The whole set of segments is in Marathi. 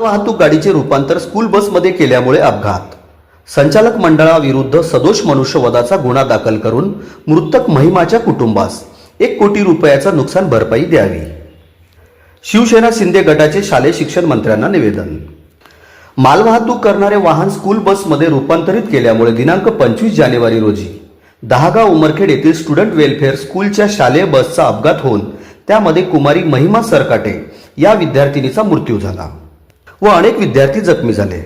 वाहतूक गाडीचे रूपांतर स्कूल बसमध्ये केल्यामुळे अपघात. संचालक मंडळाविरुद्ध सदोष मनुष्यवधाचा गुन्हा दाखल करून मृतक महिमाच्या कुटुंबास एक कोटी रुपयाचा नुकसान भरपाई द्यावी. शिवसेना शिंदे गटाचे शालेय शिक्षण मंत्र्यांना निवेदन. मालवाहतूक करणारे वाहन स्कूल बसमध्ये रूपांतरित केल्यामुळे दिनांक पंचवीस जानेवारी रोजी दहागाव उमरखेड येथील स्टुडंट वेलफेअर स्कूलच्या शालेय बसचा अपघात होऊन त्यामध्ये कुमारी महिमा सरकाटे या विद्यार्थिनीचा मृत्यू झाला. व अनेक विद्यार्थी जखमी झाले.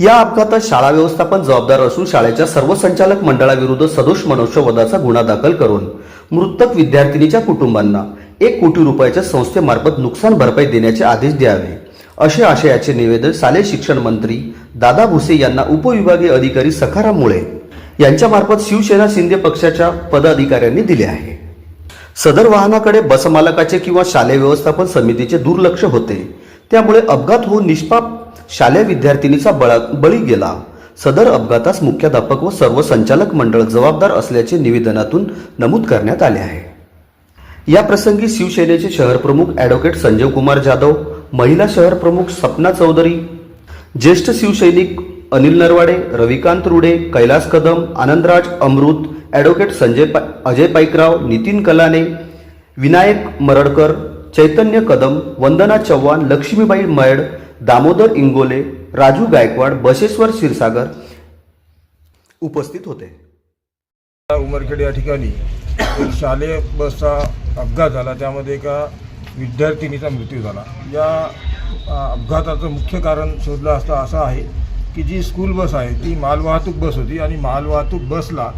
या अपघातात शाळा व्यवस्थापन जबाबदार असून शाळेच्या सर्व संचालक मंडळाविरुद्ध सदोष मनुष्यवधाचा गुन्हा दाखल करून मृतक विद्यार्थिनीच्या कुटुंबांना एक कोटी रुपयाच्या संस्थेमार्फत नुकसान भरपाई देण्याचे आदेश द्यावे असे आशयाचे निवेदन शालेय शिक्षण मंत्री दादा भुसे यांना उपविभागीय अधिकारी सखाराम मुळे यांच्यामार्फत शिवसेना शिंदे पक्षाच्या पदाधिकाऱ्यांनी दिले आहे. सदर वाहनाकडे बसमालकाचे किंवा शालेय व्यवस्थापन समितीचे दुर्लक्ष होते. त्यामुळे अपघात होऊन निष्पाप शालेय विद्यार्थिनीचा बळा बळी गेला. सदर अपघातास मुख्याध्यापक व सर्व संचालक मंडळ जबाबदार असल्याचे निवेदनातून नमूद करण्यात आले आहे. या प्रसंगी शिवसेनेचे शहर प्रमुख ॲडव्होकेट संजय कुमार जाधव महिला शहर प्रमुख सपना चौधरी ज्येष्ठ शिवसैनिक अनिल नरवाडे रविकांत रुडे कैलास कदम आनंदराज अमृत ॲडव्होकेट संजय पा अजय पाईकराव नितीन कलाने विनायक मरडकर चैतन्य कदम वंदना चव्हाण लक्ष्मीबाई मयड दामोदर इंगोले राजू गायकवाड बसेश्वर क्षीरसागर उपस्थित होते. उमरखेड या ठिकाणी एक शालेय बसचा अपघात झाला. त्यामध्ये एका विद्यार्थिनीचा मृत्यू झाला. या अपघाताचं मुख्य कारण शोधलं असता असं आहे की जी स्कूल बस आहे ती मालवाहतूक बस होती आणि मालवाहतूक बसला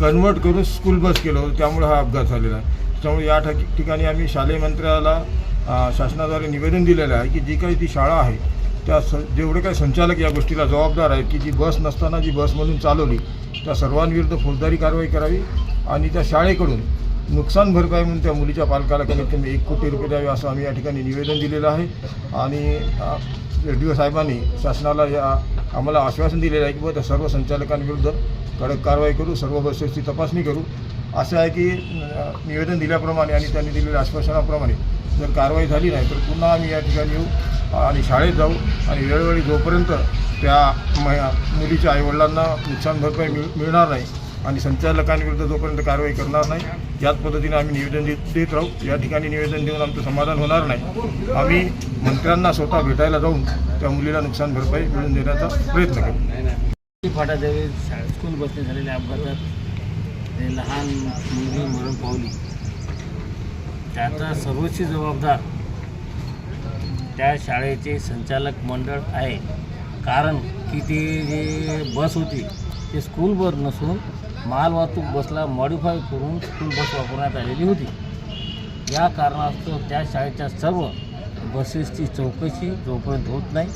कन्वर्ट करून स्कूल बस केलं होतं. त्यामुळे हा अपघात झालेला आहे. त्यामुळे या ठिकाणी आम्ही शालेय मंत्र्याला शासनाद्वारे निवेदन दिलेलं आहे की जी काही ती शाळा आहे त्या स जेवढे काही संचालक या गोष्टीला जबाबदार आहेत की जी बस नसताना जी बस म्हणून चालवली त्या सर्वांविरुद्ध फौजदारी कारवाई करावी आणि त्या शाळेकडून नुकसान भरपाई म्हणून त्या मुलीच्या पालकाला कमीत कमी एक कोटी रुपये द्यावे असं आम्ही या ठिकाणी निवेदन दिलेलं आहे. आणि डी ओ साहेबांनी शासनाला या आम्हाला आश्वासन दिलेलं आहे की त्या सर्व संचालकांविरुद्ध कडक कारवाई करू सर्व बसेसची तपासणी करू. असं आहे की निवेदन दिल्याप्रमाणे आणि त्यांनी दिलेल्या आश्वासनाप्रमाणे जर कारवाई झाली नाही तर पुन्हा आम्ही या ठिकाणी येऊ आणि शाळेत जाऊ आणि वेळोवेळी जोपर्यंत त्या म मुलीच्या आईवडिलांना नुकसान भरपाई मिळ मिळणार नाही आणि संचालकांविरुद्ध जोपर्यंत कारवाई करणार नाही याच पद्धतीने आम्ही निवेदन देत देत राहू. या ठिकाणी निवेदन देऊन आमचं समाधान होणार नाही. आम्ही मंत्र्यांना स्वतः भेटायला जाऊन त्या मुलीला नुकसान भरपाई मिळवून देण्याचा प्रयत्न करू. फाटाजवळ शाळा स्कूल बसने झालेल्या अपघातात लहान मुलगी मरण पावली. त्याचा सर्वोच्च जबाबदार त्या शाळेचे संचालक मंडळ आहे. कारण की ते जे बस होती ते स्कूल बस नसून मालवाहतूक बसला मॉडिफाय करून स्कूल बस वापरण्यात आलेली होती. या कारणास्तव त्या शाळेच्या सर्व बसेसची चौकशी जोपर्यंत होत नाही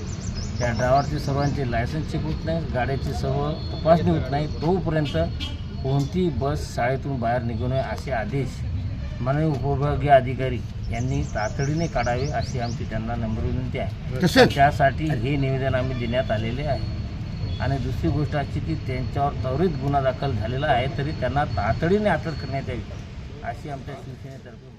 त्या ड्रायव्हरचे सर्वांचे लायसन्स चेक होत नाही गाड्याची सर्व तपासणी होत नाही. तोपर्यंत कोणतीही बस शाळेतून बाहेर निघू नये असे आदेश माननीय उपविभागीय अधिकारी यांनी तातडीने काढावे अशी आमची त्यांना नम्र विनंती आहे. त्यासाठी हे निवेदन आम्ही देण्यात आलेले आहे. आणि दुसरी गोष्ट अशी की त्यांच्यावर त्वरित गुन्हा दाखल झालेला आहे तरी त्यांना तातडीने अटक करण्यात यावी अशी आमच्या शिवसेनेतर्फे